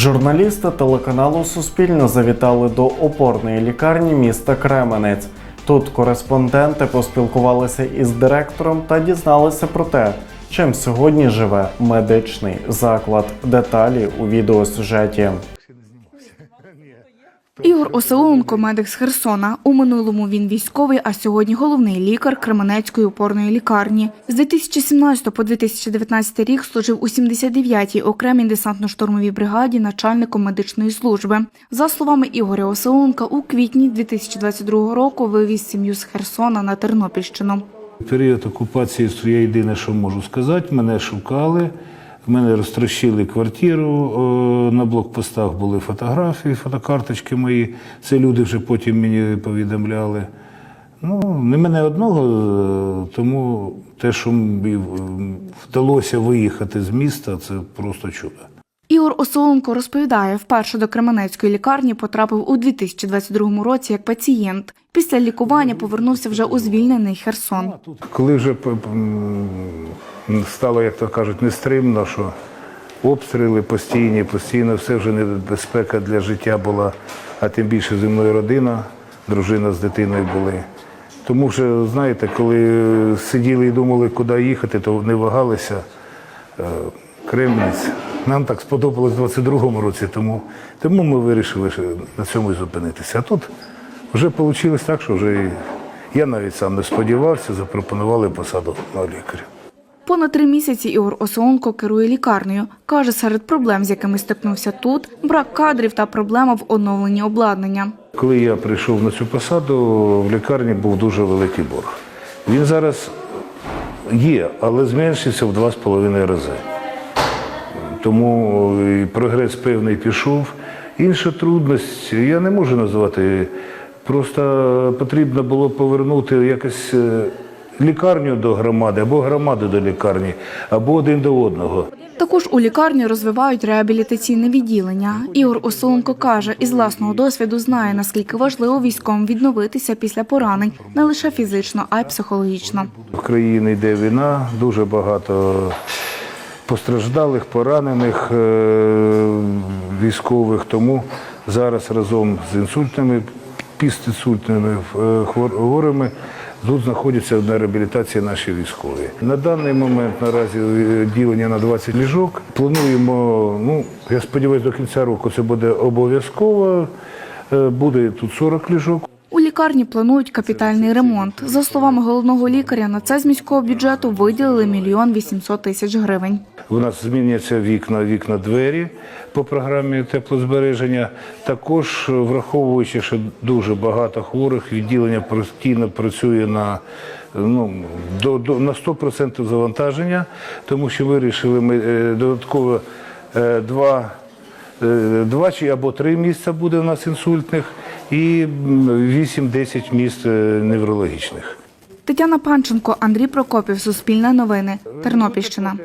Журналісти телеканалу Суспільне завітали до опорної лікарні міста Кременець. Тут кореспонденти поспілкувалися із директором та дізналися про те, чим сьогодні живе медичний заклад. Деталі у відеосюжеті. Ігор Осеуленко, медик з Херсона. У минулому він військовий, а сьогодні головний лікар Кременецької опорної лікарні. З 2017 по 2019 рік служив у 79-й окремій десантно-штурмовій бригаді начальником медичної служби. За словами Ігоря Осеуленка, у квітні 2022 року вивіз сім'ю з Херсона на Тернопільщину. Період окупації що я єдине, що можу сказати, мене шукали, мене розтрощили квартиру, на блокпостах були фотографії, фотокарточки мої. Це люди вже потім мені повідомляли. Ну, не мене одного, е, тому те, що мені вдалося виїхати з міста, це просто чудо. Ігор Осоленко розповідає, вперше до Кременецької лікарні потрапив у 2022 році як пацієнт. Після лікування повернувся вже у звільнений Херсон. Коли вже стало, як то кажуть, нестримно, що обстріли постійні, постійно все вже небезпека для життя була, а тим більше зі мною родина, дружина з дитиною були. Тому вже, знаєте, коли сиділи і думали, куди їхати, то не вагалися. Е, Кремниць. Нам так сподобалось у 22-му році, тому, тому ми вирішили що на цьому і зупинитися. А тут вже вийшло так, що вже я навіть сам не сподівався, запропонували посаду на лікаря. Понад три місяці Ігор Осоленко керує лікарнею. Каже, серед проблем, з якими стикнувся тут, брак кадрів та проблема в оновленні обладнання. Коли я прийшов на цю посаду, в лікарні був дуже великий борг. Він зараз є, але зменшився в два з половиною рази. Тому і прогрес певний пішов. Інша трудність я не можу назвати. Просто потрібно було повернути якось е, лікарню до громади, або громаду до лікарні, або один до одного. Також у лікарні розвивають реабілітаційне відділення. Ігор Осоленко каже, із власного досвіду знає, наскільки важливо військовим відновитися після поранень не лише фізично, а й психологічно. В країні йде війна, дуже багато постраждалих, поранених е, військових. Тому зараз разом з інсультними, пістінсультними е, хворими тут знаходяться на реабілітації наші військові. На даний момент наразі ділення на 20 ліжок. Плануємо, ну я сподіваюся, до кінця року це буде обов'язково. Е, Буде тут 40 ліжок. Лікарні планують капітальний ремонт. За словами головного лікаря, на це з міського бюджету виділили мільйон вісімсот тисяч гривень. У нас зміняться вікна, вікна, двері по програмі теплозбереження. Також враховуючи, що дуже багато хворих, відділення постійно працює на, ну, до, до, на 100% завантаження, тому що вирішили ми е, додатково е, два. Е, Два чи або три місця буде у нас інсультних і м, 8-10 місць е, неврологічних. Тетяна Панченко, Андрій Прокопів, Суспільне новини, Тернопільщина.